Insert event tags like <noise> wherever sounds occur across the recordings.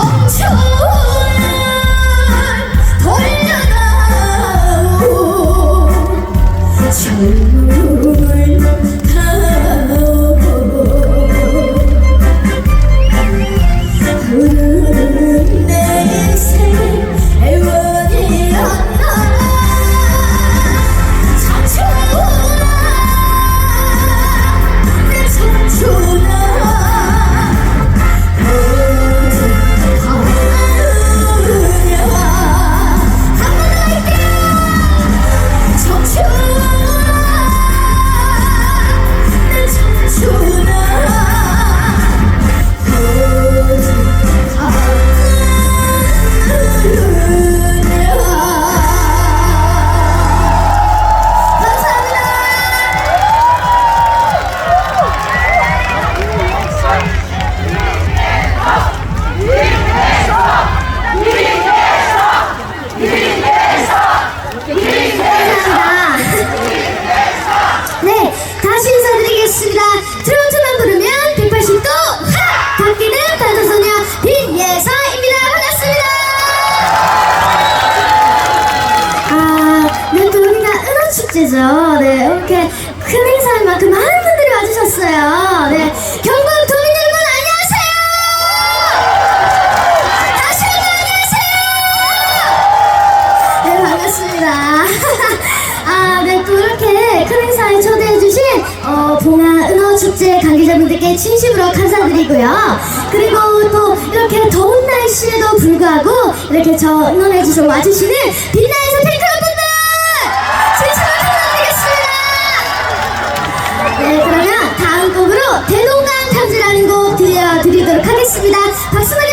onto 네, 이렇게 큰 행사인 만큼 많은 분들이 와주셨어요. 네, 경북 도민 여러분 안녕하세요. 다시 한번 안녕하세요. 네, 반갑습니다. <laughs> 아, 네, 또 이렇게 큰 행사에 초대해주신, 어, 봉화 은어 축제 관계자분들께 진심으로 감사드리고요. 그리고 또 이렇게 더운 날씨에도 불구하고 이렇게 저 응원해주셔서 와주시는 빛나에 하겠습니다. 박수 많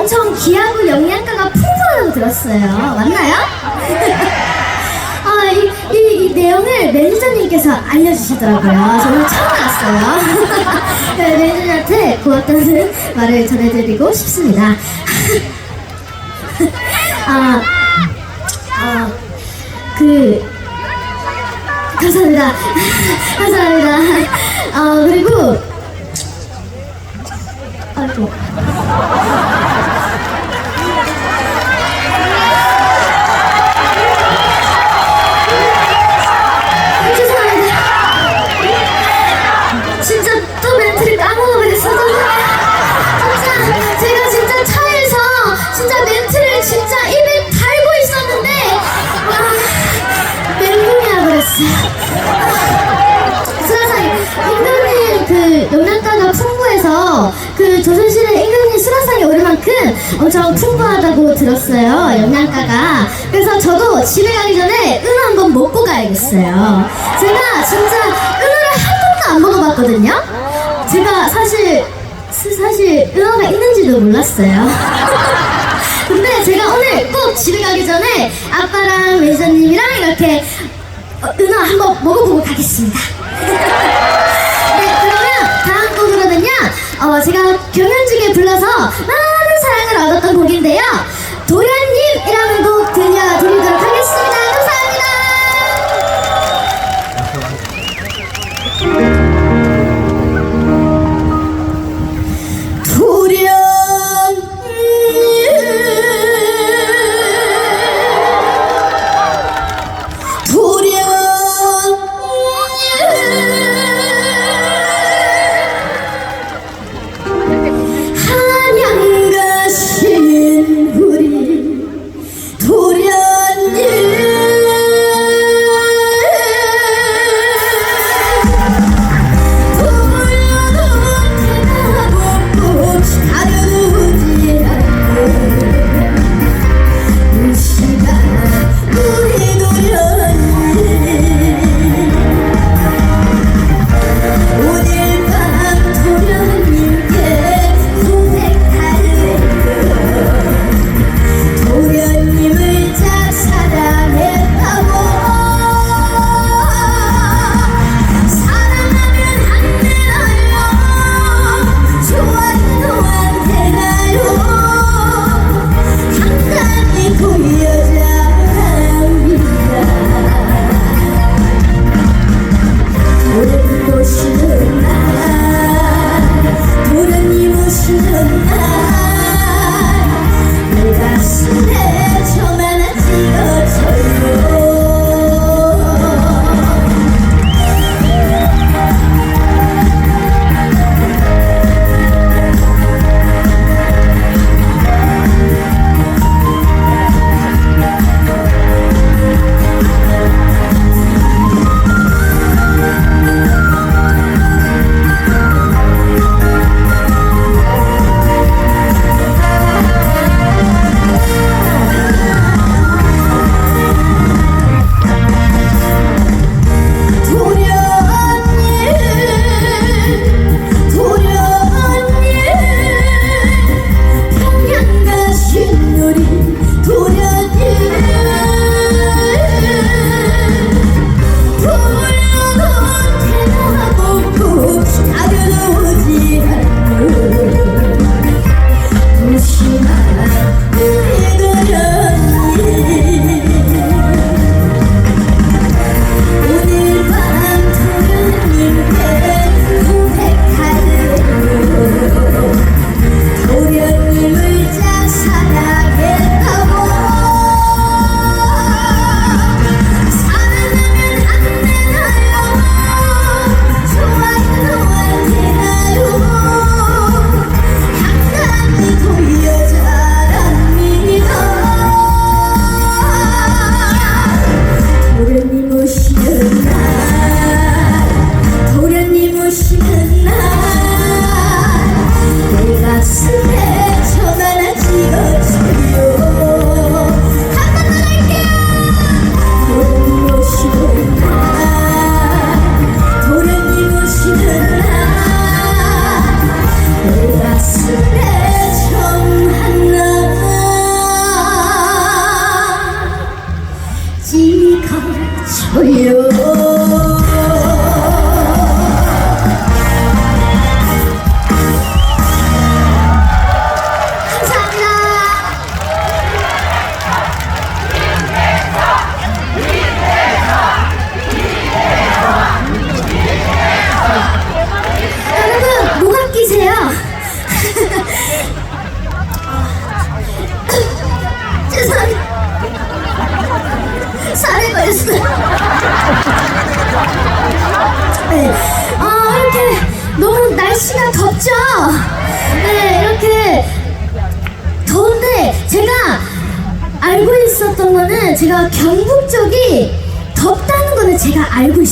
엄청 귀하고 영양가가 풍부하다고 들었어요. 맞나요? <laughs> 아, 이, 이, 이 내용을 매니저님께서 알려주시더라고요. 저는 처음 알았어요. <laughs> 네, 매니저님한테 고맙다는 <laughs> 말을 전해드리고 싶습니다. 아, 아, 그, 감사합니다. 감사합니다. 어, 그리고, 아이고. 제가 사실 스- 사실 은어가 있는지도 몰랐어요 <laughs> 근데 제가 오늘 꼭 집에 가기 전에 아빠랑 매니저님이랑 이렇게 어, 은어 한번 먹어보고 가겠습니다. <laughs> 네, 그러면 다음 곡으로는요, 어, 제가 경연 중에 불러서 많은 사랑을 얻었던 곡인데요. 도련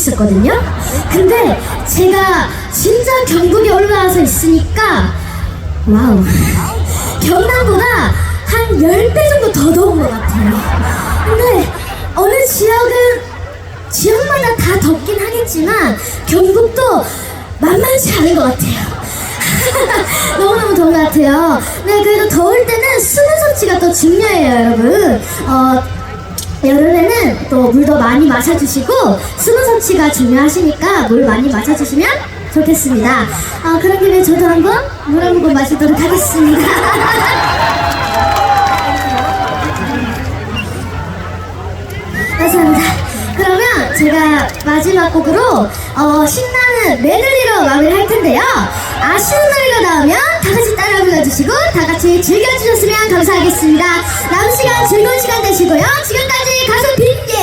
있었거든요. 근데 제가 진짜 경북에 올라와서 있으니까 와우. 경남보다 한 10배 정도 더 더운 것 같아요. 근데 어느 지역은 지역마다 다 덥긴 하겠지만 경북도 만만치 않은 것 같아요. <laughs> 너무너무 더운 것 같아요. 네, 그래도 더울 때는 수분 섭취가 또 중요해요, 여러분. 어, 여름에는 또 물도 많이 마셔주시고 수분 섭취가 중요하시니까 물 많이 마셔주시면 좋겠습니다. 아, 그런 김에 저도 한번 물 한 모금 마시도록 하겠습니다. <laughs> 감사합니다. 그러면 제가 마지막 곡으로 어, 신나는 메들리로 마무리할. 아쉬운 노래가 나오면 다 같이 따라 불러주시고 다 같이 즐겨주셨으면 감사하겠습니다. 남은 시간 즐거운 시간 되시고요. 지금까지 가수 빈예